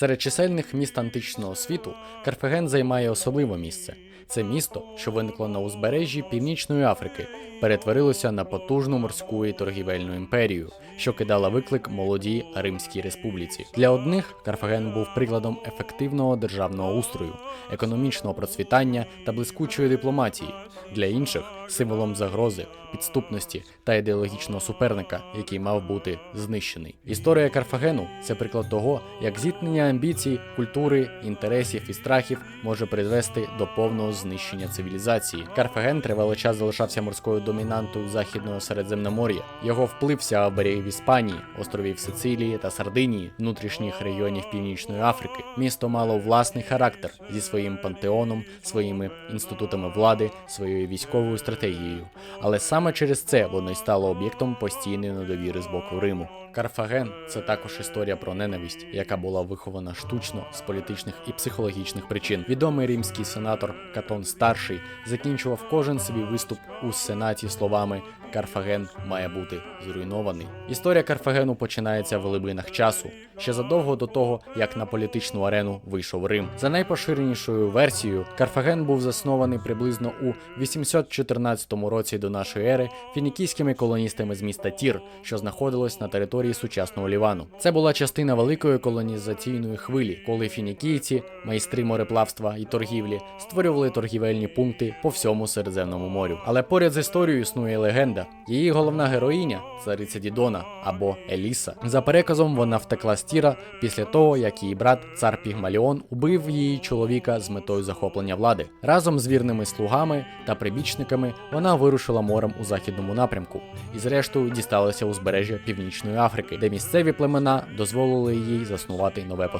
Серед чисельних міст античного світу Карфаген займає особливе місце. Це місто, що виникло на узбережжі Північної Африки, перетворилося на потужну морську і торгівельну імперію, що кидала виклик молодій Римській республіці. Для одних Карфаген був прикладом ефективного державного устрою, економічного процвітання та блискучої дипломатії. Для інших символом загрози, підступності та ідеологічного суперника, який мав бути знищений. Історія Карфагену це приклад того, як зіткнення амбіцій, культури, інтересів і страхів може призвести до повного знищення цивілізації. Карфаген тривалий час залишався морською домінантою західного Середземномор'я. Його вплив сягав берегів Іспанії, островів Сицилії та Сардинії, внутрішніх регіонів Північної Африки. Місто мало власний характер зі своїм пантеоном, своїми інститутами влади, своєю військовою стратегією. Але саме через це воно й стало об'єктом постійної недовіри з боку Риму. Карфаген це також історія про ненависть, яка була вихована штучно з політичних і психологічних причин. Відомий римський сенатор Катон Старший закінчував кожен свій виступ у сенаті словами Карфаген має бути зруйнований. Історія Карфагену починається в глибинах часу, ще задовго до того, як на політичну арену вийшов Рим. За найпоширенішою версією, Карфаген був заснований приблизно у 814 році до нашої ери фінікійськими колоністами з міста Тір, що знаходилось на території сучасного Лівану. Це була частина великої колонізаційної хвилі, коли фінікійці, майстри мореплавства і торгівлі, створювали торгівельні пункти по всьому Середземному морю. Але поряд з історією існує легенда. Її головна героїня цариця Дідона або Еліса. За переказом вона втекла з Тіра після того, як її брат цар Пігмаліон убив її чоловіка з метою захоплення влади. Разом з вірними слугами та прибічниками вона вирушила морем у західному напрямку і, зрештою, дісталася узбережжя Північної Африки, де місцеві племена дозволили їй заснувати нове поселення.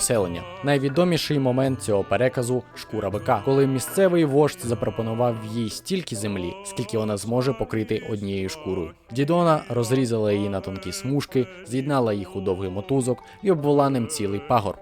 Найвідоміший момент цього переказу шкура бика, коли місцевий вождь запропонував їй стільки землі, скільки вона зможе покрити однією шкурою. Дідона розрізала її на тонкі смужки, з'єднала їх у довгий мотузок і обвела ним цілий пагорб.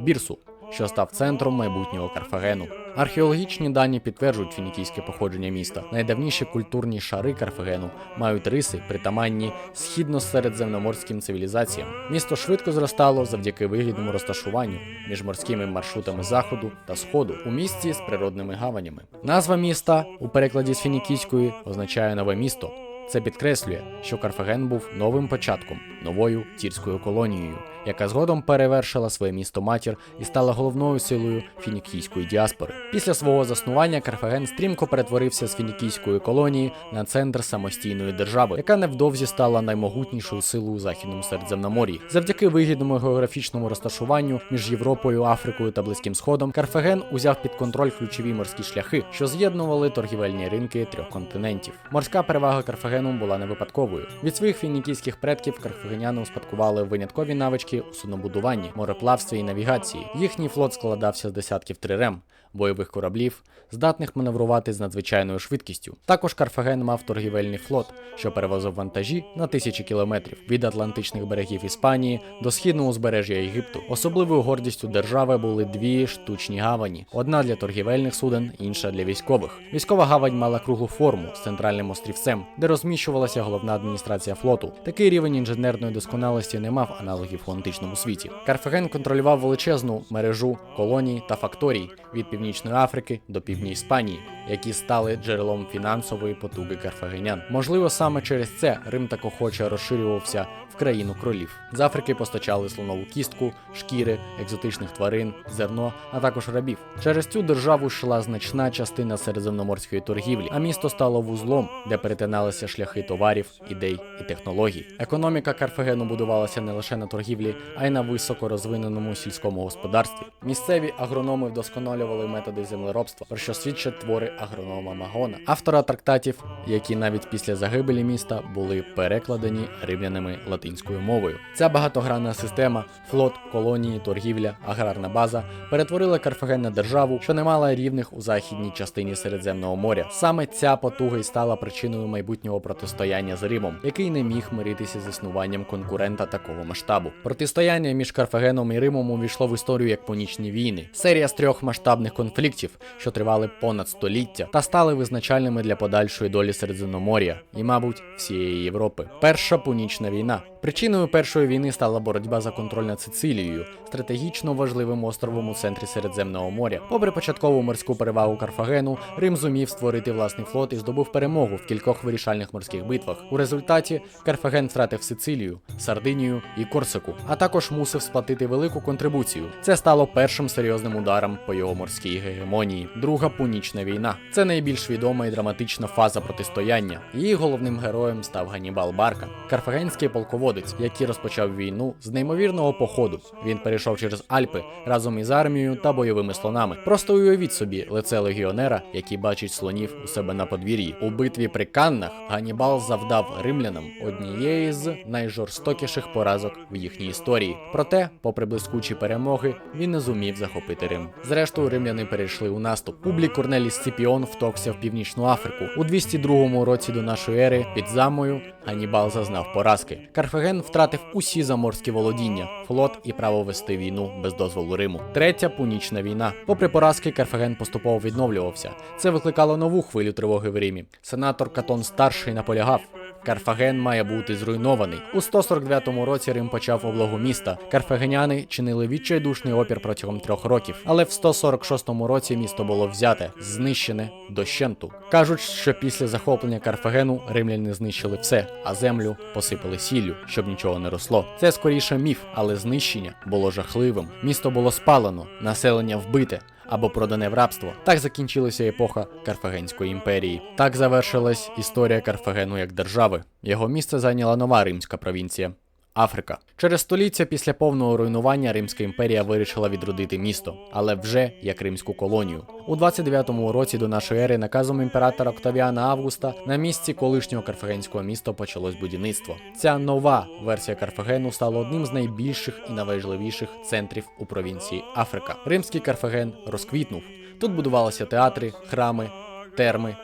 Бірсу, що став центром майбутнього Карфагену. Археологічні дані підтверджують фінікійське походження міста. Найдавніші культурні шари Карфагену мають риси, притаманні східно-середземноморським цивілізаціям. Місто швидко зростало завдяки вигідному розташуванню між морськими маршрутами заходу та сходу у місті з природними гаванями. Назва міста у перекладі з фінікійської означає нове місто. Це підкреслює, що Карфаген був новим початком, новою тірською колонією, яка згодом перевершила своє місто матір і стала головною силою фінікійської діаспори. Після свого заснування Карфаген стрімко перетворився з фінікійської колонії на центр самостійної держави, яка невдовзі стала наймогутнішою силою у західному Середземномор'ї. Завдяки вигідному географічному розташуванню між Європою, Африкою та Близьким Сходом, Карфаген узяв під контроль ключові морські шляхи, що з'єднували торгівельні ринки трьох континентів. Морська перевага Карфагену була не випадковою. Від своїх фінікійських предків карфагеняни успадкували виняткові навички у суднобудуванні, мореплавстві і навігації. Їхній флот складався з десятків трирем, бойових кораблів, здатних маневрувати з надзвичайною швидкістю. Також Карфаген мав торгівельний флот, що перевозив вантажі на тисячі кілометрів від атлантичних берегів Іспанії до східного узбережжя Єгипту. Особливою гордістю держави були дві штучні гавані: одна для торгівельних суден, інша для військових. Військова гавань мала круглу форму з центральним острівцем, де розміщувалася головна адміністрація флоту. Такий рівень інженерної досконалості не мав аналогів в античному світі. Карфаген контролював величезну мережу колоній та факторій від Північної Африки до півдні Іспанії, які стали джерелом фінансової потуги карфагенян. Можливо, саме через це Рим так охоче розширювався в країну кролів. З Африки постачали слонову кістку, шкіри, екзотичних тварин, зерно, а також рабів. Через цю державу йшла значна частина середземноморської торгівлі, а місто стало вузлом, де перетиналися шляхи товарів, ідей і технологій. Економіка Карфагену будувалася не лише на торгівлі, а й на високо розвиненому сільському господарстві. Місцеві агрономи вдосконалювали методи землеробства, про що свідчать твори агронома Магона, автора трактатів, які навіть після загибелі міста були перекладені римлянами латинською мовою. Ця багатогранна система, флот, колонії, торгівля, аграрна база перетворила Карфаген на державу, що не мала рівних у західній частині Середземного моря. Саме ця потуга й стала причиною майбутнього протистояння з Римом, який не міг миритися з існуванням конкурента такого масштабу. Протистояння між Карфагеном і Римом увійшло в історію як понічні війни, серія з трьох масштабних конфліктів, що тривали понад століття, та стали визначальними для подальшої долі Середземномор'я і, мабуть, всієї Європи. Перша пунічна війна Причиною першої війни стала боротьба за контроль над Сицилією, стратегічно важливим островом у центрі Середземного моря. Попри початкову морську перевагу Карфагену, Рим зумів створити власний флот і здобув перемогу в кількох вирішальних морських битвах. У результаті Карфаген втратив Сицилію, Сардинію і Корсику, а також мусив сплатити велику контрибуцію. Це стало першим серйозним ударом по його морській гегемонії. Друга пунічна війна. Це найбільш відома і драматична фаза протистояння. Її головним героєм став Ганібал Барка, карфагенський полководець, який розпочав війну з неймовірного походу. Він перейшов через Альпи разом із армією та бойовими слонами. Просто уявіть собі лице легіонера, який бачить слонів у себе на подвір'ї. У битві при Каннах Ганібал завдав римлянам однієї з найжорстокіших поразок в їхній історії. Проте, попри блискучі перемоги, він не зумів захопити Рим. Зрештою, римляни перейшли у наступ. Публій Корнелій Сципіон втокся в Північну Африку. У 202 році до нашої ери під замою Ганібал зазнав поразки. Карфаген втратив усі заморські володіння, флот і право вести війну без дозволу Риму. Третя пунічна війна. Попри поразки, Карфаген поступово відновлювався. Це викликало нову хвилю тривоги в Римі. Сенатор Катон старший наполягав. Карфаген має бути зруйнований. У 149 році Рим почав облогу міста. Карфагеняни чинили відчайдушний опір протягом трьох років. Але в 146 році місто було взяте, знищене дощенту. Кажуть, що після захоплення Карфагену римляни знищили все, а землю посипали сіллю, щоб нічого не росло. Це скоріше міф, але знищення було жахливим. Місто було спалено, населення вбите. Або продане в рабство. Так закінчилася епоха Карфагенської імперії. Так завершилась історія Карфагену як держави. Його місце зайняла нова римська провінція. Африка. Через століття після повного руйнування Римська імперія вирішила відродити місто, але вже як римську колонію. У 29-му році до нашої ери наказом імператора Октавіана Августа на місці колишнього карфагенського міста почалось будівництво. Ця нова версія Карфагену стала одним з найбільших і найважливіших центрів у провінції Африка. Римський Карфаген розквітнув. Тут будувалися театри, храми, терми.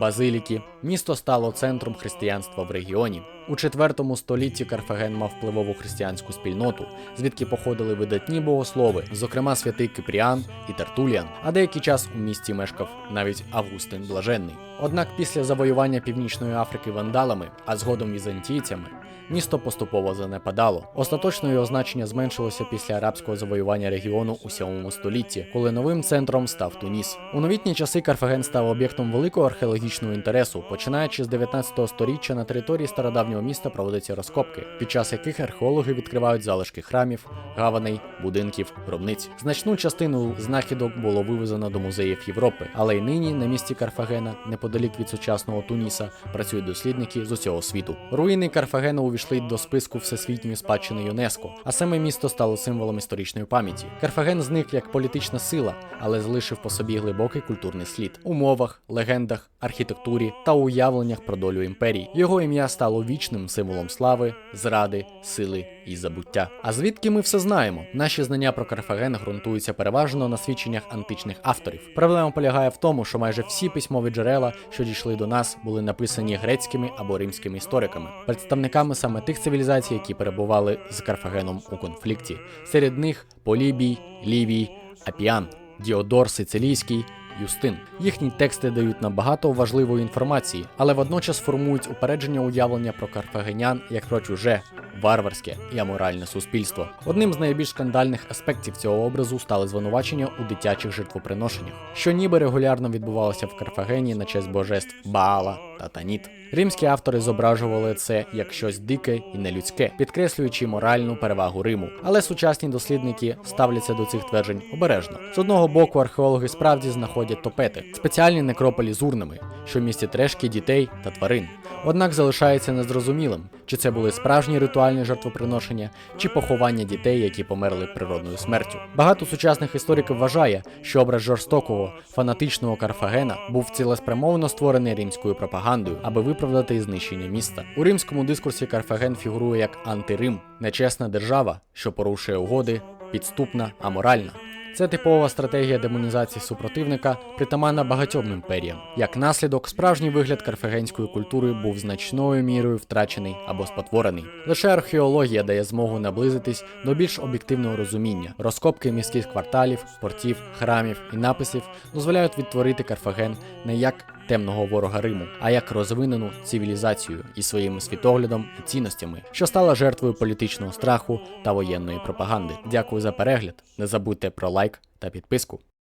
Базиліки, місто стало центром християнства в регіоні. У IV столітті Карфаген мав впливову християнську спільноту, звідки походили видатні богослови, зокрема святий Кипріан і Тертуліан, а деякий час у місті мешкав навіть Августин Блаженний. Однак після завоювання Північної Африки вандалами, а згодом візантійцями, місто поступово занепадало. Остаточно його значення зменшилося після арабського завоювання регіону у 7 столітті, коли новим центром став Туніс. У новітні часи Карфаген став об'єктом великого археологічного інтересу. Починаючи з 19 століття на території стародавнього міста проводяться розкопки, під час яких археологи відкривають залишки храмів, гаваней, будинків, гробниць. Значну частину знахідок було вивезено до музеїв Європи, але й нині на місці Карфагена, неподалік від сучасного Туніса, працюють дослідники з усього світу. Руїни Карфагена увійшли до списку всесвітньої спадщини ЮНЕСКО, а саме місто стало символом історичної пам'яті. Карфаген зник як політична сила, але залишив по собі глибокий культурний слід у мовах, легендах, архітектурі та уявленнях про долю імперії. Його ім'я стало вічним символом слави, зради, сили і забуття. А звідки ми все знаємо? Наші знання про Карфаген ґрунтуються переважно на свідченнях античних авторів. Проблема полягає в тому, що майже всі письмові джерела, що дійшли до нас, були написані грецькими або римськими істориками, представниками саме тих цивілізацій, які перебували з Карфагеном у конфлікті. Серед них Полібій, Лівій, Апіан, Діодор Сицилійський. Юстин. Їхні тексти дають нам багато важливої інформації, але водночас формують упередження уявлення про карфагенян як про чуже, варварське і аморальне суспільство. Одним з найбільш скандальних аспектів цього образу стали звинувачення у дитячих жертвоприношеннях, що ніби регулярно відбувалося в Карфагені на честь божеств Баала та Таніт. Римські автори зображували це як щось дике і нелюдське, підкреслюючи моральну перевагу Риму. Але сучасні дослідники ставляться до цих тверджень обережно. З одного боку, археологи справді знаходять топети, спеціальні некрополі з урнами, що містять решки дітей та тварин. Однак залишається незрозумілим, чи це були справжні ритуальні жертвоприношення, чи поховання дітей, які померли природною смертю. Багато сучасних істориків вважає, що образ жорстокого, фанатичного Карфагена був цілеспрямовано створений римською пропагандою, аби виправдати знищення міста. У римському дискурсі Карфаген фігурує як антирим, нечесна держава, що порушує угоди, підступна, аморальна. Це типова стратегія демонізації супротивника, притаманна багатьом імперіям. Як наслідок, справжній вигляд карфагенської культури був значною мірою втрачений або спотворений. Лише археологія дає змогу наблизитись до більш об'єктивного розуміння. Розкопки міських кварталів, портів, храмів і написів дозволяють відтворити Карфаген не як темного ворога Риму, а як розвинену цивілізацію із своїм світоглядом і цінностями, що стала жертвою політичного страху та воєнної пропаганди. Дякую за перегляд. Не забудьте про лайк та підписку.